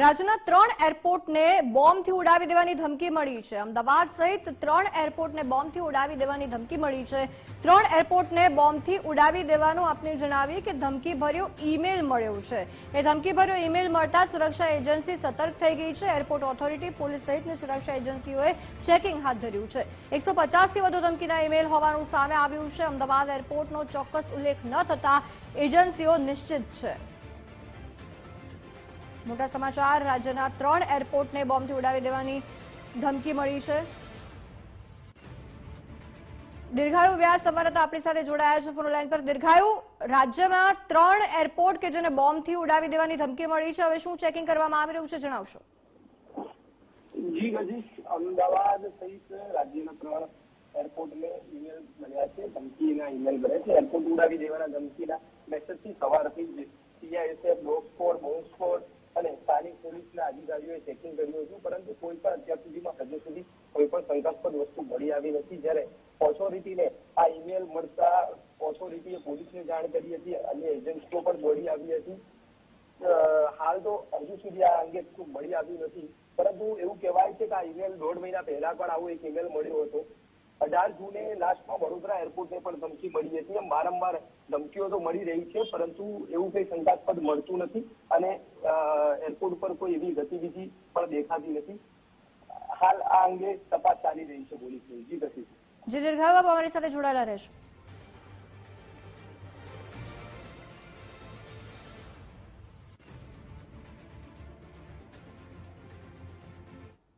રાજ્યના ત્રણ એરપોર્ટને બોમ્બથી ઉડાવી દેવાની ધમકી મળી છે. અમદાવાદ સહિત ત્રણ એરપોર્ટને બોમ્બથી ઉડાવી દેવાની ધમકી મળી છે. ત્રણ એરપોર્ટને બોમ્બથી ઉડાવી દેવાનું આપને જણાવીએ કે ધમકીભર્યો ઈમેલ મળ્યો છે. એ ધમકીભર્યો ઈમેલ મળતા સુરક્ષા એજન્સી સતર્ક થઈ ગઈ છે. એરપોર્ટ ઓથોરિટી, પોલીસ સહિતની સુરક્ષા એજન્સીઓએ ચેકિંગ હાથ ધર્યું છે. એકસો પચાસથી વધુ ધમકીના ઈમેલ હોવાનું સામે આવ્યું છે. અમદાવાદ એરપોર્ટનો ચોક્કસ ઉલ્લેખ ન થતા એજન્સીઓ નિશ્ચિત છે. મોટા સમાચાર, રાજ્યના ત્રણ એરપોર્ટને બોમ્બથી ઉડાવી દેવાની ધમકી મળી છે. દીર્ઘાયુ વ્યાસ સંવાદદાતા આપણી સાથે જોડાયા છે ફોન લાઈન પર. દીર્ઘાયુ, રાજ્યમાં ત્રણ એરપોર્ટ કે જેને બોમ્બથી ઉડાવી દેવાની ધમકી મળી છે, હવે શું ચેકિંગ કરવામાં આવી રહ્યું છે, જણાવશો. જી ગજીશ, અમદાવાદ સહિત રાજ્યના ત્રણ એરપોર્ટને ઈમેલ મળ્યા છે, ધમકીના ઈમેલ મળ્યા છે. એરપોર્ટ ઉડાવી દેવાના ધમકીના મેસેજથી સવારથી CISF dog squad bomb squad પોલીસના અધિકારીઓએ ચેકિંગ કર્યું હતું, પરંતુ કોઈ પણ અત્યાર સુધીમાં હજુ સુધી કોઈ પણ શંકાસ્પદ વસ્તુ મળી આવી નથી. જ્યારે ઓથોરિટીને આ ઈમેલ મળતા ઓથોરિટીએ પોલીસને જાણ કરી હતી અને એજન્સીઓ પણ મળી આવી હતી. હાલ તો હજુ સુધી આ અંગે મળી આવ્યું નથી. પરંતુ એવું કહેવાય છે કે આ ઈમેલ દોઢ મહિના પહેલા પણ આવો એક ઈમેલ મળ્યો હતો. અઢાર જૂને લાસ્ટમાં વડોદરા એરપોર્ટને પણ ધમકી મળી હતી એમ વારંવાર ધમકીઓ તો મળી રહી છે, પરંતુ એવું કંઈ શંકાસ્પદ મળતું નથી અને એરપોર્ટ પર કોઈ એવી ગતિવિધિ પણ દેખાતી નથી. હાલ આ અંગે તપાસ ચાલી રહી છે પોલીસની. જી ગતિ જી દીર્ઘાબાબુ અમારી સાથે જોડાયેલા રહેશો.